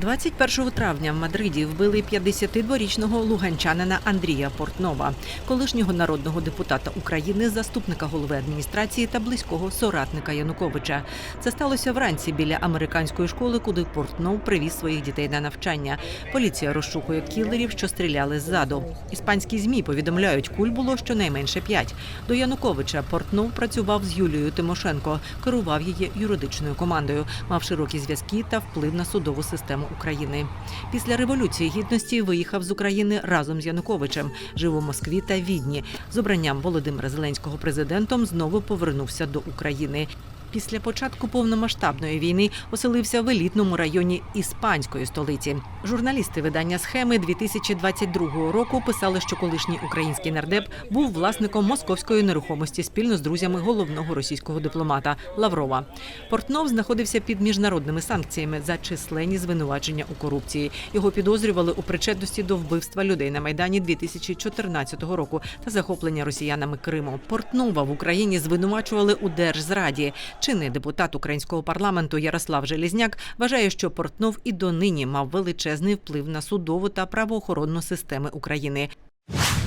21 травня в Мадриді вбили 52-річного луганчанина Андрія Портнова, колишнього народного депутата України, заступника голови адміністрації та близького соратника Януковича. Це сталося вранці біля американської школи, куди Портнов привіз своїх дітей на навчання. Поліція розшукує кілерів, що стріляли ззаду. Іспанські змі повідомляють, куль було щонайменше п'ять. До Януковича Портнов працював з Юлією Тимошенко, керував її юридичною командою, мав широкі зв'язки та вплив на судову систему України. Після революції гідності виїхав з України разом з Януковичем. Жив у Москві та Відні. З обранням Володимира Зеленського президентом знову повернувся до України. Після початку повномасштабної війни оселився в елітному районі іспанської столиці. Журналісти видання схеми 2022 року писали, що колишній український нардеп був власником московської нерухомості спільно з друзями головного російського дипломата Лаврова. Портнов знаходився під міжнародними санкціями за численні звинувачення у корупції. Його підозрювали у причетності до вбивства людей на майдані 2014 року та захоплення росіянами Криму. Портнова в Україні звинувачували у держзраді. Чинний депутат українського парламенту Ярослав Желізняк вважає, що Портнов і донині мав величезний вплив на судову та правоохоронну системи України.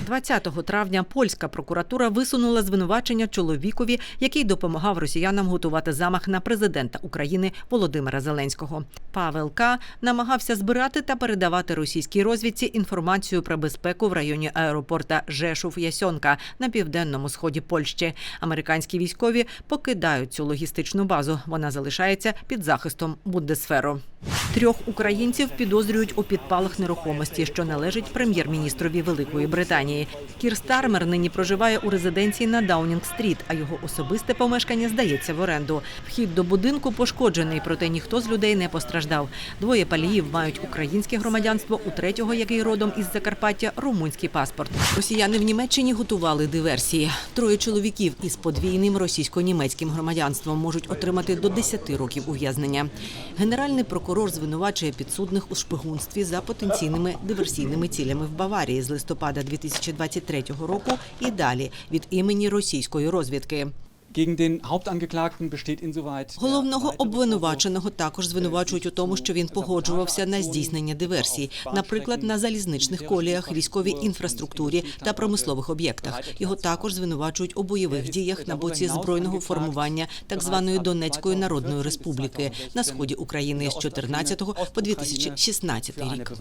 20 травня польська прокуратура висунула звинувачення чоловікові, який допомагав росіянам готувати замах на президента України Володимира Зеленського. Павел К. намагався збирати та передавати російській розвідці інформацію про безпеку в районі аеропорта Жешув Ясьонка на південному сході Польщі. Американські військові покидають цю логістичну базу. Вона залишається під захистом Бундесферу. Трьох українців підозрюють у підпалах нерухомості, що належить прем'єр-міністрові Великої Британії. Кір Стармер нині проживає у резиденції на Даунінг-стріт, а його особисте помешкання здається в оренду. Вхід до будинку пошкоджений, проте ніхто з людей не постраждав. Двоє паліїв мають українське громадянство, у третього, який родом із Закарпаття, румунський паспорт. Росіяни в Німеччині готували диверсії. Троє чоловіків із подвійним російсько-німецьким громадянством можуть отримати до 10 років ув'язнення. Генеральний прокурор звинувачує підсудних у шпигунстві за потенційними диверсійними цілями в Баварії з листопада 2023 року і далі від імені російської розвідки. Головного обвинуваченого також звинувачують у тому, що він погоджувався на здійснення диверсій, наприклад, на залізничних коліях, військовій інфраструктурі та промислових об'єктах. Його також звинувачують у бойових діях на боці збройного формування так званої Донецької Народної Республіки на сході України з 14 по 2016 für eine рік.